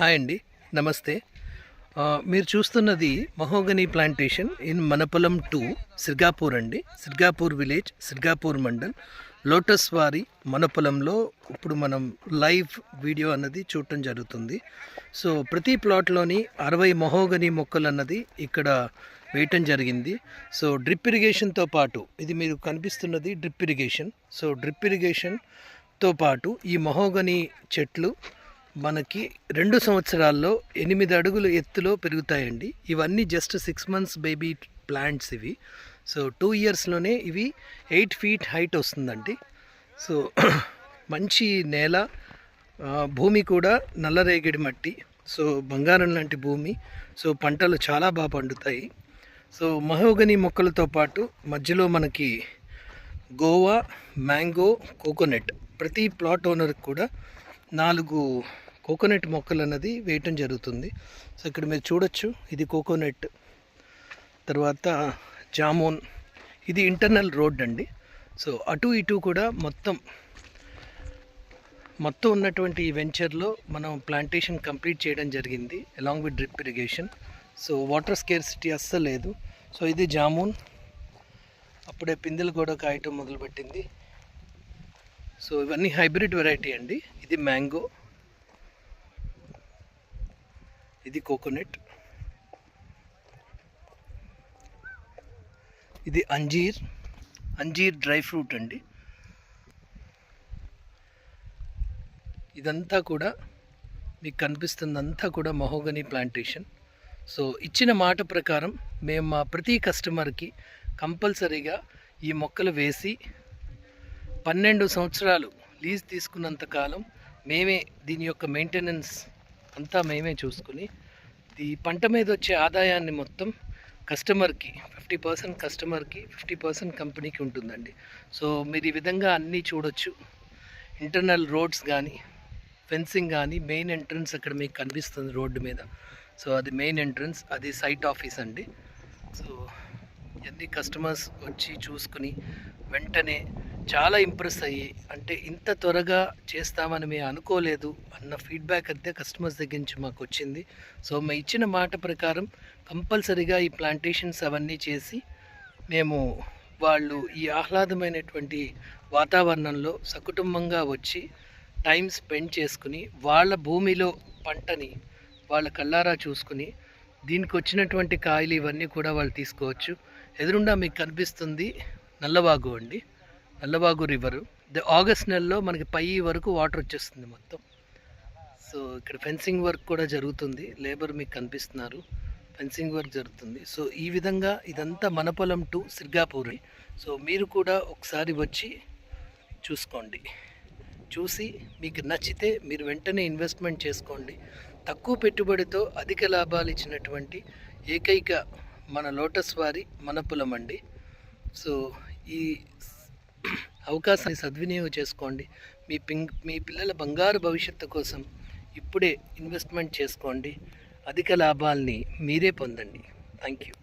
Hi అండి. నమస్తే. మీరు చూస్తున్నది మహోగని ప్లాంటేషన్ ఇన్ మనపలం టూ సిర్గాపూర్ అండి. సిర్గాపూర్ విలేజ్ సిర్గాపూర్ మండల్. లోటస్ వారి మనపలంలో ఇప్పుడు మనం లైవ్ వీడియో అన్నది చూడటం జరుగుతుంది. సో ప్రతి ప్లాట్లోని అరవై మహోగని మొక్కలు అన్నది ఇక్కడ వేయటం జరిగింది. సో డ్రిప్ ఇరిగేషన్తో పాటు ఇది మీరు కనిపిస్తున్నది డ్రిప్ ఇరిగేషన్. సో డ్రిప్ ఇరిగేషన్తో పాటు ఈ మహోగని చెట్లు మనకి రెండు సంవత్సరాల్లో ఎనిమిది అడుగుల ఎత్తులో పెరుగుతాయండి. ఇవన్నీ just six months baby plants ఇవి. సో టూ ఇయర్స్లోనే ఇవి ఎయిట్ ఫీట్ హైట్ వస్తుందండి. సో మంచి నేల భూమి కూడా నల్లరేగడి మట్టి సో బంగారం లాంటి భూమి. సో పంటలు చాలా బాగా పండుతాయి. సో మహోగని మొక్కలతో పాటు మధ్యలో మనకి గోవా మ్యాంగో కోకోనట్ ప్రతి ప్లాట్ ఓనర్కి కూడా నాలుగు కోకోనట్ మొక్కలు అన్నది వేయటం జరుగుతుంది. సో ఇక్కడ మీరు చూడొచ్చు ఇది కోకోనట్. తర్వాత జామూన్. ఇది ఇంటర్నల్ రోడ్ అండి. సో అటు ఇటు కూడా మొత్తం మొత్తం ఉన్నటువంటి ఈ వెంచర్లో మనం ప్లాంటేషన్ కంప్లీట్ చేయడం జరిగింది along with drip irrigation. So water scarcity అస్సలు లేదు. సో ఇది జామూన్. అప్పుడే పిందెలు కూడా కాయటం మొదలుపెట్టింది. సో ఇవన్నీ హైబ్రిడ్ వెరైటీ అండి. ఇది మ్యాంగో. ఇది కోకోనట్. ఇది అంజీర్. అంజీర్ డ్రై ఫ్రూట్ అండి. ఇదంతా కూడా మీకు కనిపిస్తుందంతా కూడా మహోగని ప్లాంటేషన్. సో ఇచ్చిన మాట ప్రకారం మేము మా ప్రతి కస్టమర్కి కంపల్సరీగా ఈ మొక్కలు వేసి పన్నెండు సంవత్సరాలు లీజ్ తీసుకున్నంత కాలం మేమే దీని యొక్క మెయింటెనెన్స్ అంతా మేమే చూసుకుని ఈ పంట మీద వచ్చే ఆదాయాన్ని మొత్తం కస్టమర్కి ఫిఫ్టీ పర్సెంట్ కస్టమర్కి ఫిఫ్టీ పర్సెంట్ కంపెనీకి ఉంటుందండి. సో మీరు ఈ విధంగా అన్నీ చూడొచ్చు. ఇంటర్నల్ రోడ్స్ కానీ ఫెన్సింగ్ కానీ మెయిన్ ఎంట్రన్స్ అక్కడ మీకు కనిపిస్తుంది రోడ్డు మీద. సో అది మెయిన్ ఎంట్రన్స్ అది సైట్ ఆఫీస్ అండి. సో ఎన్ని కస్టమర్స్ వచ్చి చూసుకుని వెంటనే చాలా ఇంప్రెస్ అయ్యి అంటే ఇంత త్వరగా చేస్తామని మేము అనుకోలేదు అన్న ఫీడ్బ్యాక్ అయితే కస్టమర్స్ దగ్గర నుంచి మాకు వచ్చింది. సో మా ఇచ్చిన మాట ప్రకారం కంపల్సరీగా ఈ ప్లాంటేషన్స్ అవన్నీ చేసి మేము వాళ్ళు ఈ ఆహ్లాదమైనటువంటి వాతావరణంలో సకుటుంబంగా వచ్చి టైం స్పెండ్ చేసుకుని వాళ్ళ భూమిలో పంటని వాళ్ళ కళ్ళారా చూసుకుని దీనికి వచ్చినటువంటి కాయలు ఇవన్నీ కూడా వాళ్ళు తీసుకోవచ్చు. ఎదురుండా మీకు కనిపిస్తుంది నల్లవాగు అండి. అల్లబాగు రివరు. ది ఆగస్ట్ నెలలో మనకి పై వరకు వాటర్ వచ్చేస్తుంది మొత్తం. సో ఇక్కడ ఫెన్సింగ్ వర్క్ కూడా జరుగుతుంది. లేబర్ మీకు కనిపిస్తున్నారు. ఫెన్సింగ్ వర్క్ జరుగుతుంది. సో ఈ విధంగా ఇదంతా మన పొలం టు సిర్గాపూర్. సో మీరు కూడా ఒకసారి వచ్చి చూసుకోండి. చూసి మీకు నచ్చితే మీరు వెంటనే ఇన్వెస్ట్మెంట్ చేసుకోండి. తక్కువ పెట్టుబడితో అధిక లాభాలు ఇచ్చినటువంటి ఏకైక మన లోటస్ వారి మన పొలం అండి. సో ఈ అవకాశాన్ని సద్వినియోగం చేసుకోండి. మీ పింగ్ మీ పిల్లల బంగారు భవిష్యత్తు కోసం ఇప్పుడే ఇన్వెస్ట్మెంట్ చేసుకోండి. అధిక లాభాల్ని మీరే పొందండి. Thank you